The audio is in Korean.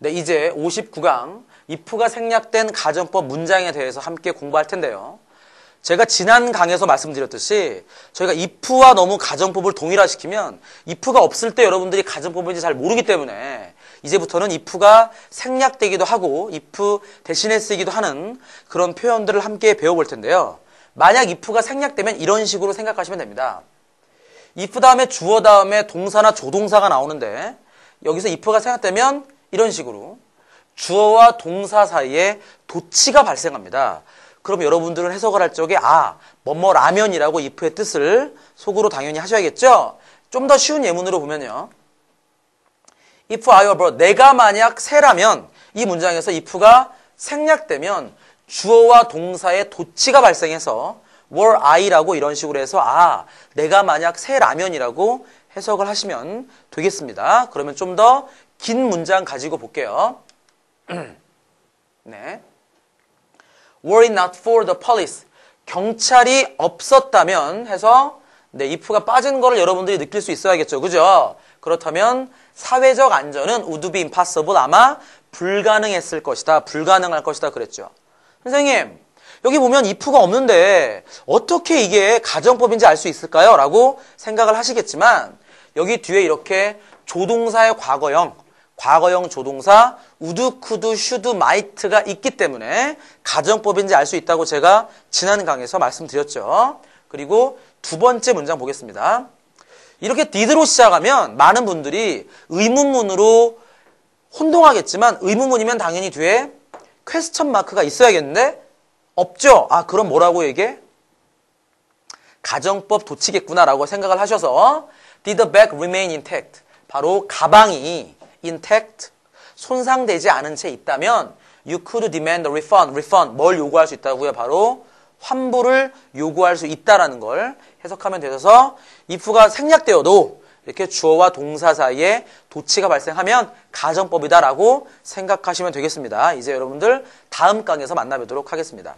네, 이제 59강 if가 생략된 가정법 문장에 대해서 함께 공부할 텐데요. 제가 지난 강에서 말씀드렸듯이 저희가 if와 너무 가정법을 동일화시키면 if가 없을 때 여러분들이 가정법인지 잘 모르기 때문에 이제부터는 if가 생략되기도 하고 if 대신에 쓰기도 하는 그런 표현들을 함께 배워볼 텐데요. 만약 if가 생략되면 이런 식으로 생각하시면 됩니다. if 다음에 주어 다음에 동사나 조동사가 나오는데 여기서 if가 생략되면 이런 식으로 주어와 동사 사이에 도치가 발생합니다. 그럼 여러분들은 해석을 할 적에 아, 뭐뭐 라면이라고 if의 뜻을 속으로 당연히 하셔야겠죠? 좀 더 쉬운 예문으로 보면요. if I were 내가 만약 새라면 이 문장에서 if가 생략되면 주어와 동사의 도치가 발생해서 were I라고 이런 식으로 해서 아, 내가 만약 새 라면이라고 해석을 하시면 되겠습니다. 그러면 좀 더 긴 문장 가지고 볼게요. 네. Were it not for the police. 경찰이 없었다면 해서 네, if가 빠진 거를 여러분들이 느낄 수 있어야겠죠. 그죠? 그렇다면 사회적 안전은 would be impossible 아마 불가능했을 것이다. 불가능할 것이다 그랬죠. 선생님, 여기 보면 if가 없는데 어떻게 이게 가정법인지 알 수 있을까요? 라고 생각을 하시겠지만 여기 뒤에 이렇게 조동사의 과거형 과거형 조동사 우드, 쿠드, 슈드, 마이트가 있기 때문에 가정법인지 알 수 있다고 제가 지난 강에서 말씀드렸죠. 그리고 두 번째 문장 보겠습니다. 이렇게 디드로 시작하면 많은 분들이 의문문으로 혼동하겠지만 의문문이면 당연히 뒤에 퀘스천 마크가 있어야겠는데 없죠. 아 그럼 뭐라고 얘기해? 가정법 도치겠구나라고 생각을 하셔서 did the bag remain intact? 바로 가방이 intact 손상되지 않은 채 있다면 you could demand a refund. refund 뭘 요구할 수 있다고요? 바로 환불을 요구할 수 있다라는 걸 해석하면 되셔서 if가 생략되어도 이렇게 주어와 동사 사이에 도치가 발생하면 가정법이다라고 생각하시면 되겠습니다. 이제 여러분들 다음 강에서 만나뵙도록 하겠습니다.